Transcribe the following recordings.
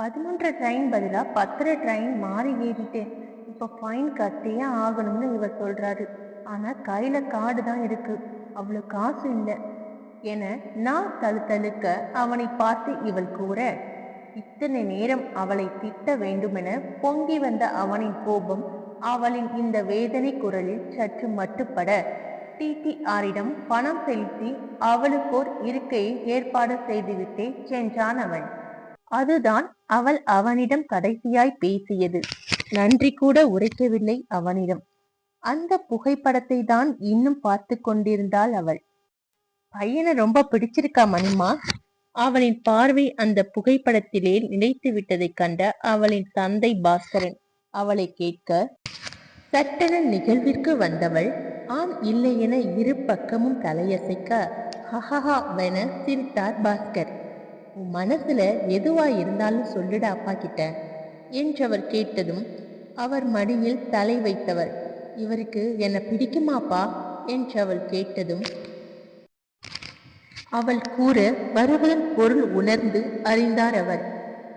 பதினொன்றரை ட்ரெயின் பதிலாக பத்தரை ட்ரெயின் மாறி ஏறிட்டேன் இப்போ ஃபைன் கட்டியே ஆகணும்னு இவர் சொல்கிறாரு ஆனால் கையில் காடு தான் இருக்குது அவ்வளோ காசு இல்லை. என நான் தழுத்தழுக்க அவனை பார்த்து இவள் கூற இத்தனை நேரம் அவளை திட்ட வேண்டுமென பொங்கி வந்த அவனின் கோபம் அவளின் இந்த வேதனை குரலில் சற்று மட்டுப்பட. டிடிஆரிடம் பணம் செலுத்தி அவளுக்கோர் இருக்கையை ஏற்பாடு செய்துவிட்டே சென்றான் அவன். அதுதான் அவள் அவனிடம் கடைசியாய் பேசியது. நன்றி கூட உரைக்கவில்லை அவனிடம். அந்த புகைப்படத்தை தான் இன்னும் பார்த்து கொண்டிருந்தாள் அவள். பையனை ரொம்ப பிடிச்சிருக்கா மணிமா? அவளின் பார்வை அந்த புகைப்படத்திலே நிலைத்து விட்டதைக் கண்ட அவளின் தந்தை பாஸ்கரன் அவளை கேட்க சட்டென நிகழ்விற்கு வந்தவள் ஆம் இல்லை என இரு பக்கமும் தலையசைக்க ஹஹஹா வென சிரித்தார் பாஸ்கர். உன் மனசுல எதுவா இருந்தாலும் சொல்லுடா அப்பா கிட்ட என்றவர் கேட்டதும் அவர் மடியில் தலை வைத்தவர். இவருக்கு என்ன பிடிக்குமாப்பா? என்று அவள் கேட்டதும் அவள் கூற வருவதன் பொருள் உணர்ந்து அறிந்தார் அவர்.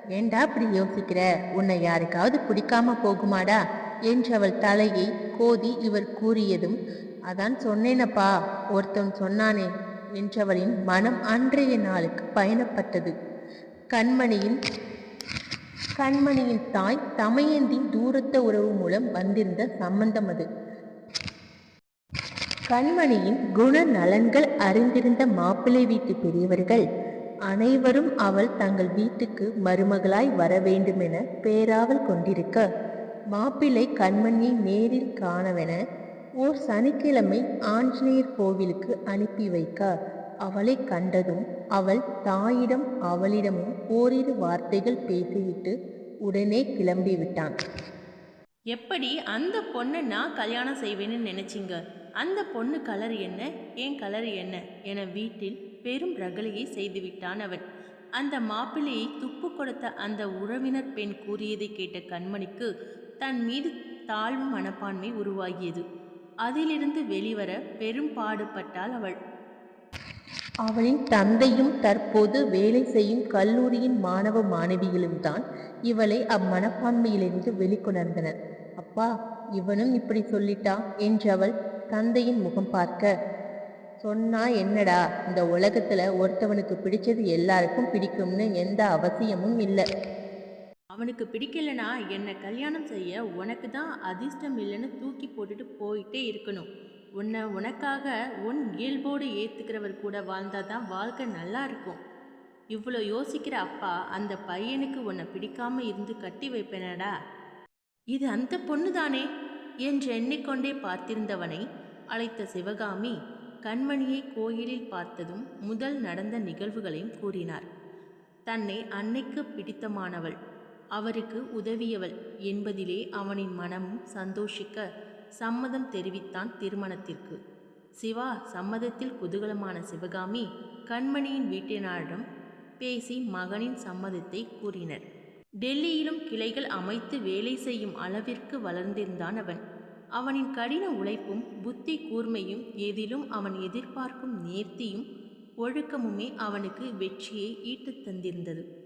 ஏண்டா இப்படி யோசிக்கிற? உன்னை யாருக்காவது பிடிக்காம போகுமாடா? என்று அவள் தலையை கோதி இவர் கூறியதும் அதான் சொன்னேனப்பா ஒருத்தன் சொன்னானே என்றவளின் மனம் அன்றைய நாளுக்கு பயணப்பட்டது. கண்மணியின் கண்மணியின் தாய் தமையந்தின் தூரத்த உறவு மூலம் வந்திருந்த சம்பந்தம் அது. கண்மணியின் குண நலன்கள் அறிந்திருந்த மாப்பிள்ளை வீட்டு பெரியவர்கள் அனைவரும் அவள் தங்கள் வீட்டுக்கு மருமகளாய் வர வேண்டுமென பேராவல் கொண்டிருக்க மாப்பிள்ளை கண்மணியை நேரில் காணவென ஓர் சனிக்கிழமை ஆஞ்சநேயர் கோவிலுக்கு அனுப்பி வைக்க அவளை கண்டதும் அவள் தாயிடம் அவளிடமும் ஓரிரு வார்த்தைகள் பேசிவிட்டு உடனே கிளம்பிவிட்டான் எப்படி அந்த பொண்ணை நான் கல்யாணம் செய்வேன்னு நினைச்சிங்க? அந்த பொண்ணு கலர் என்ன? என் கலர் என்ன? என வீட்டில் பெரும் ரகளையை செய்துவிட்டான் அவன். அந்த மாப்பிள்ளையை துப்பு கொடுத்த அந்த உறவினர் பெண் கூறியதை கேட்ட கண்மணிக்கு தன் மீது தாழ்வு மனப்பான்மை உருவாகியது. அதிலிருந்து வெளிவர பெரும் பாடுபட்டாள் அவள். அவளின் தந்தையும் தற்போது வேலை செய்யும் கல்லூரியின் மாணவ மாணவிகளும் தான் இவளை அம்மனப்பான்மையிலிருந்து வெளிக்கொணர்ந்தனர். அப்பா இவனும் இப்படி சொல்லிட்டா? என்றவள் தந்தையின் முகம் பார்க்க. சொன்னா என்னடா இந்த உலகத்துல ஒருத்தவனுக்கு பிடிச்சது எல்லாருக்கும் பிடிக்கும்னு எந்த அவசியமும் இல்லை. அவனுக்கு பிடிக்கலனா என்னை கல்யாணம் செய்ய உனக்கு தான் அதிர்ஷ்டம் இல்லைன்னு தூக்கி போட்டுட்டு போயிட்டே இருக்கணும். உன்னை உனக்காக உன் இயல்போடு ஏற்றுக்கிறவர் கூட வாழ்ந்தால் தான் வாழ்க்கை நல்லா இருக்கும். இவ்வளோ யோசிக்கிற அப்பா அந்த பையனுக்கு உன்னை பிடிக்காம இருந்து கட்டி வைப்பேனடா. இது அந்த பொண்ணு தானே என்று எண்ணிக்கொண்டே பார்த்திருந்தவனை அழைத்த சிவகாமி கண்மணியை கோயிலில் பார்த்ததும் முதல் நடந்த நிகழ்வுகளையும் கூறினார். தன்னை அன்னைக்கு பிடித்தமானவள். அவருக்கு உதவியவள் என்பதிலே அவனின் மனமும் சந்தோஷிக்க சம்மதம் தெரிவித்தான் திருமணத்திற்கு. சிவா சம்மதத்தில் குதூகலமான சிவகாமி கண்மணியின் வீட்டினரிடம் பேசி மகனின் சம்மதத்தை கூறினர். டெல்லியிலும் கிளைகள் அமைத்து வேலை செய்யும் அளவிற்கு வளர்ந்திருந்தான் அவன். அவனின் கடின உழைப்பும் புத்தி கூர்மையும் எதிலும் அவன் எதிர்பார்க்கும் நேர்த்தியும் ஒழுக்கமுமே அவனுக்கு வெற்றியை ஈட்டுத் தந்திருந்தது.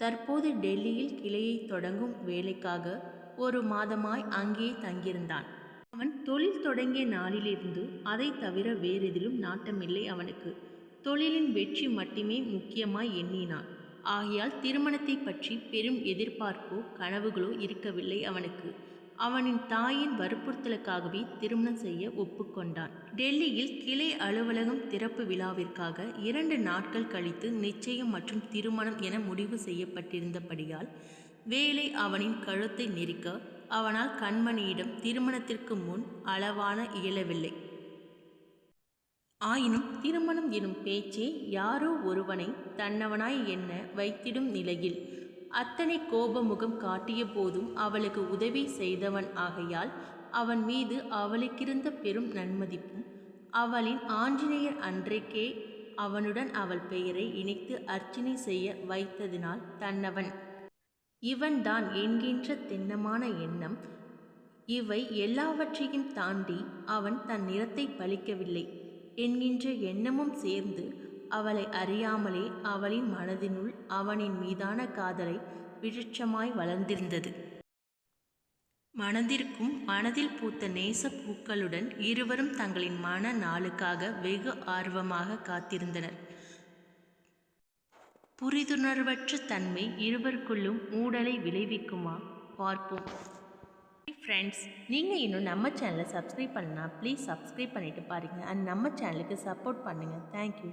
தற்போது டெல்லியில் கிளையை தொடங்கும் வேலைக்காக ஒரு மாதமாய் அங்கே தங்கியிருந்தான். அவன் தொழில் தொடங்கிய நாளிலிருந்து அதை தவிர வேறெதிலும் நாட்டமில்லை அவனுக்கு. தொழிலின் வெற்றி மட்டுமே முக்கியமாய் எண்ணினான். ஆகையால் திருமணத்தை பற்றி பெரும் எதிர்பார்ப்போ கனவுகளோ இருக்கவில்லை அவனுக்கு. அவனின் தாயின் வற்புறுத்தலுக்காகவே திருமணம் செய்ய ஒப்புக்கொண்டான். டெல்லியில் கிளை அலுவலகம் திறப்பு விழாவிற்காக இரண்டு நாட்கள் கழித்து நிச்சயம் மற்றும் திருமணம் என முடிவு செய்யப்பட்டிருந்தபடியால் வேலை அவனின் கழுத்தை நெரிக்க அவனால் கண்மணியிடம் திருமணத்திற்கு முன் அளவான இயலவில்லை. ஆயினும் திருமணம் எனும் பேச்சே யாரோ ஒருவனை தன்னவனாய் எண்ண வைத்திடும் நிலையில் அத்தனை கோபமுகம் காட்டிய போதும் அவளுக்கு உதவி செய்தவன் ஆகையால் அவன் மீது அவளுக்கிருந்த பெரும் நன்மதிப்பும் அவளின் ஆஞ்சநேயர் அன்றைக்கே அவனுடன் அவள் பெயரை இணைத்து அர்ச்சனை செய்ய வைத்ததினால் தன்னவன். இவன்தான் என்கின்ற திண்ணமான எண்ணம் இவை எல்லாவற்றையும் தாண்டி அவன் தன் நிறத்தை பலிக்கவில்லை என்கின்ற எண்ணமும் சேர்ந்து அவளை அறியாமலே அவளின் மனதினுள் அவனின் மீதான காதலை விருட்சமாய் வளர்ந்திருந்தது. மனதிற்கும் மனதில் பூத்த நேச பூக்களுடன் இருவரும் தங்களின் மன நாளுக்காக வெகு ஆர்வமாக காத்திருந்தனர். புரிதுணர்வற்ற தன்மை இருவருக்குள்ளும் மூடலை விளைவிக்குமா? பார்ப்போம். ஃப்ரெண்ட்ஸ் நீங்கள் இன்னும் நம்ம சேனலை சப்ஸ்கிரைப் பண்ணால் ப்ளீஸ் சப்ஸ்கிரைப் பண்ணிவிட்டு பாருங்கள் அண்ட் நம்ம சேனலுக்கு சப்போர்ட் பண்ணுங்கள் தேங்க்யூ